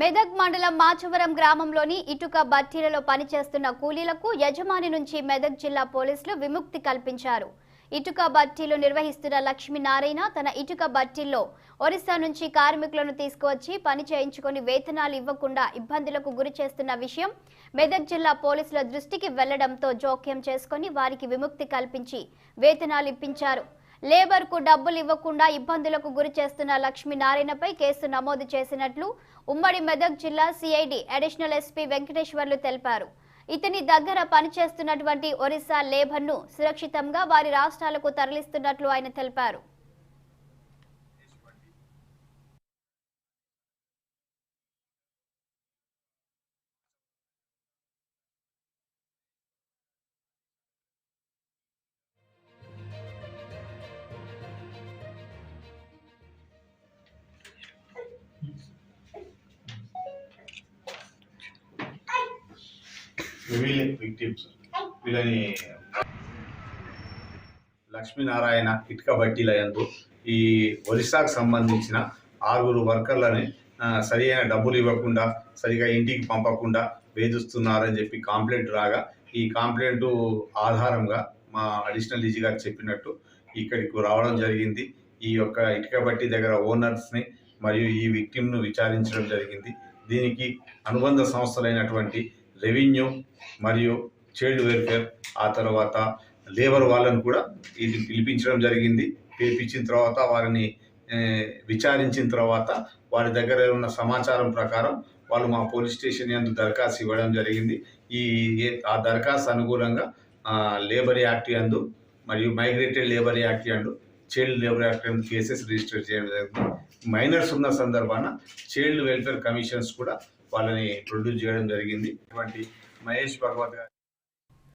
మెదక్ మండలం మాచవరం గ్రామంలోని ఇటుక బట్టీలలో పనిచేస్తున్న కూలీలకు యజమాని నుంచి మెదక్ జిల్లా పోలీసులు విముక్తి కల్పించారు. ఇటుక బట్టీలు నిర్వహిస్తున్న లక్ష్మీనారాయణ తన ఇటుక బట్టీల్లో ఒరిస్సా నుంచి కార్మికులను తీసుకువచ్చి పని చేయించుకొని వేతనాలు ఇవ్వకుండా ఇబ్బందులకు గురి చేస్తున్న విషయం మెదక్ జిల్లా పోలీసుల దృష్టికి వెళ్ళడంతో జోక్యం చేసుకొని వారికి విముక్తి కల్పించి వేతనాలు ఇప్పించారు. లేబర్కు డబ్బులు ఇవ్వకుండా ఇబ్బందులకు గురి చేస్తున్న లక్ష్మీనారాయణపై కేసు నమోదు చేసినట్లు ఉమ్మడి మెదక్ జిల్లా సిఐడి అడిషనల్ ఎస్పీ వెంకటేశ్వర్లు తెలిపారు. ఇతని దగ్గర పనిచేస్తున్నటువంటి ఒరిస్సా లేబర్ను సురక్షితంగా వారి రాష్ట్రాలకు తరలిస్తున్నట్లు ఆయన తెలిపారు. రివీలింగ్ విక్టిమ్స్ వీళ్ళని లక్ష్మీనారాయణ ఇటుక బట్టీల యందు ఈ ఒరిస్సాకు సంబంధించిన ఆరుగురు వర్కర్లని సరియైన డబ్బులు ఇవ్వకుండా సరిగా ఇంటికి పంపకుండా వేధిస్తున్నారని చెప్పి కాంప్లైంట్ రాగా ఈ కాంప్లైంట్ ఆధారంగా మా అడిషనల్ డీజీ గారు చెప్పినట్టు ఇక్కడికి రావడం జరిగింది. ఈ యొక్క ఇటుక బట్టి దగ్గర ఓనర్స్ని మరియు ఈ విక్టిమ్ను విచారించడం జరిగింది. దీనికి అనుబంధ సంస్థలైనటువంటి రెవెన్యూ మరియు చైల్డ్ వెల్ఫేర్ ఆ తర్వాత లేబర్ వాళ్ళను కూడా ఇది పిలిపించడం జరిగింది. పిలిపించిన తర్వాత వారిని విచారించిన తర్వాత వారి దగ్గర ఉన్న సమాచారం ప్రకారం వాళ్ళు మా పోలీస్ స్టేషన్ యందు దరఖాస్తు ఇవ్వడం జరిగింది. ఈ ఆ దరఖాస్తు అనుగుణంగా లేబర్ యాక్ట్ యందు మరియు మైగ్రేటెడ్ లేబర్ యాక్ట్ యందు చైల్డ్ లేబర్ యాక్ట్ యందు కేసెస్ రిజిస్టర్ చేయడం జరిగింది. మైనర్స్ ఉన్న సందర్భాన చైల్డ్ వెల్ఫేర్ కమిషన్స్ కూడా వాళ్ళని ప్రొడ్యూస్ చేయడం జరిగింది. ఇటువంటి మహేష్ భగవత్ గారు